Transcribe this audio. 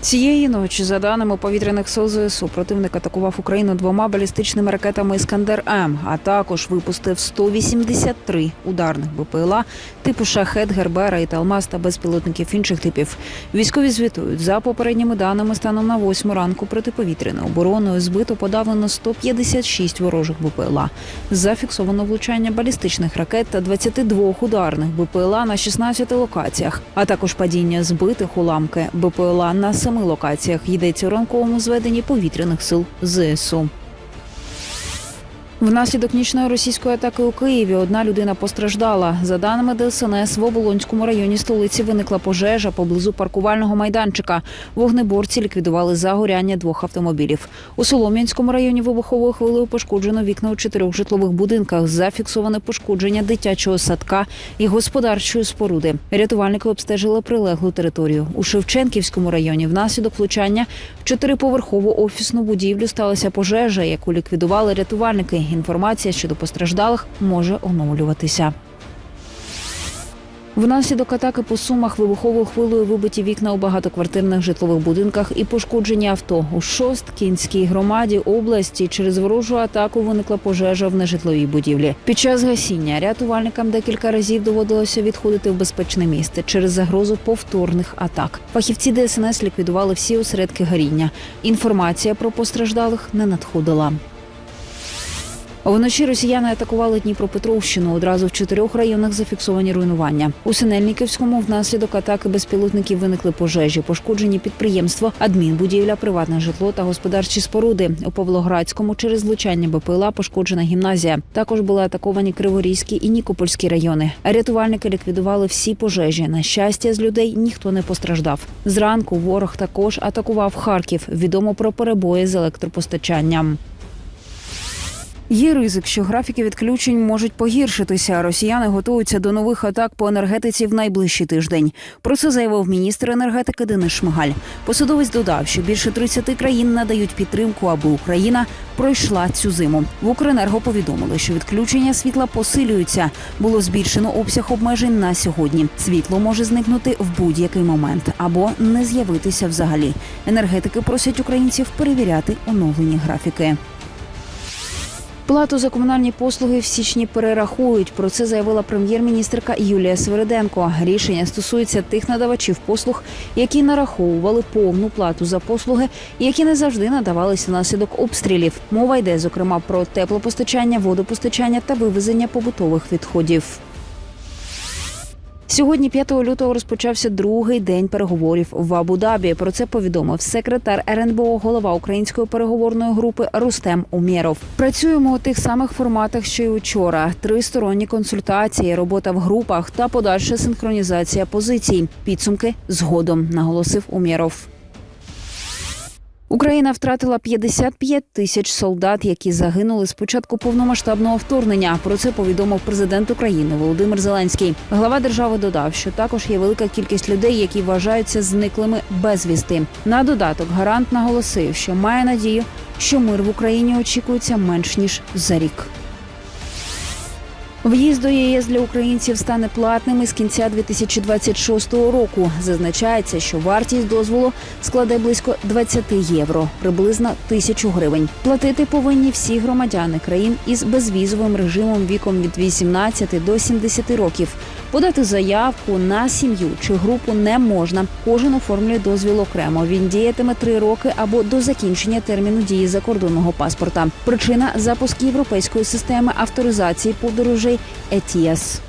Цієї ночі, за даними повітряних сил ЗСУ, противник атакував Україну двома балістичними ракетами Іскандер М, а також випустив 183 ударних БПЛА типу Шахет, Гербера і Талмаз та безпілотників інших типів. Військові звітують за попередніми даними станом на 8 ранку протиповітряною обороною збито подавлено 156 ворожих БПЛА. Зафіксовано влучання балістичних ракет та 22 ударних БПЛА на 16 локаціях, а також падіння збитих уламки БПЛА на семи локаціях. Йдеться у ранковому зведенні повітряних сил ЗСУ. Внаслідок нічної російської атаки у Києві одна людина постраждала. За даними ДСНС, в Оболонському районі столиці виникла пожежа поблизу паркувального майданчика. Вогнеборці ліквідували загоряння двох автомобілів. У Солом'янському районі вибуховою хвилею пошкоджено вікна у чотирьох житлових будинках. Зафіксоване пошкодження дитячого садка і господарчої споруди. Рятувальники обстежили прилеглу територію. У Шевченківському районі внаслідок влучання в чотириповерхову офісну будівлю сталася пожежа, яку ліквідували рятувальники. Інформація щодо постраждалих може оновлюватися. Внаслідок атаки по сумах вибуховою хвилею вибиті вікна у багатоквартирних житлових будинках і пошкоджені авто. У Шосткінській громаді області через ворожу атаку виникла пожежа в нежитловій будівлі. Під час гасіння рятувальникам декілька разів доводилося відходити в безпечне місце через загрозу повторних атак. Фахівці ДСНС ліквідували всі осередки горіння. Інформація про постраждалих не надходила. Вночі росіяни атакували Дніпропетровщину. Одразу в чотирьох районах зафіксовані руйнування. У Синельниківському внаслідок атаки безпілотників виникли пожежі, пошкоджені підприємство, адмінбудівля, приватне житло та господарчі споруди. У Павлоградському через влучання БПЛА пошкоджена гімназія. Також були атаковані Криворізькі і Нікопольські райони. Рятувальники ліквідували всі пожежі. На щастя, з людей ніхто не постраждав. Зранку ворог також атакував Харків. Відомо про перебої з електропостачанням. Є ризик, що графіки відключень можуть погіршитися. Росіяни готуються до нових атак по енергетиці в найближчий тиждень. Про це заявив міністр енергетики Денис Шмигаль. Посадовець додав, що більше 30 країн надають підтримку, аби Україна пройшла цю зиму. В Укренерго повідомили, що відключення світла посилюються. Було збільшено обсяг обмежень на сьогодні. Світло може зникнути в будь-який момент або не з'явитися взагалі. Енергетики просять українців перевіряти оновлені графіки. Плату за комунальні послуги в січні перерахують. Про це заявила прем'єр-міністрка Юлія Свериденко. Рішення стосується тих надавачів послуг, які нараховували повну плату за послуги, які не завжди надавалися внаслідок обстрілів. Мова йде зокрема про теплопостачання, водопостачання та вивезення побутових відходів. Сьогодні, 5 лютого, розпочався другий день переговорів в Абу-Дабі. Про це повідомив секретар РНБО, голова української переговорної групи Рустем Умєров. Працюємо у тих самих форматах, що й учора: тристоронні консультації, робота в групах та подальша синхронізація позицій. Підсумки згодом, наголосив Умєров. Україна втратила 55 тисяч солдат, які загинули з початку повномасштабного вторгнення. Про це повідомив президент України Володимир Зеленський. Глава держави додав, що також є велика кількість людей, які вважаються зниклими безвісти. На додаток гарант наголосив, що має надію, що мир в Україні очікується менш ніж за рік. В'їзд до ЄС для українців стане платним із кінця 2026 року. Зазначається, що вартість дозволу складе близько 20 євро, приблизно тисячу гривень. Платити повинні всі громадяни країн із безвізовим режимом віком від 18 до 70 років. Подати заявку на сім'ю чи групу не можна. Кожен оформлює дозвіл окремо. Він діятиме три роки або до закінчення терміну дії закордонного паспорта. Причина запуск європейської системи авторизації подорожей ЕТІАС.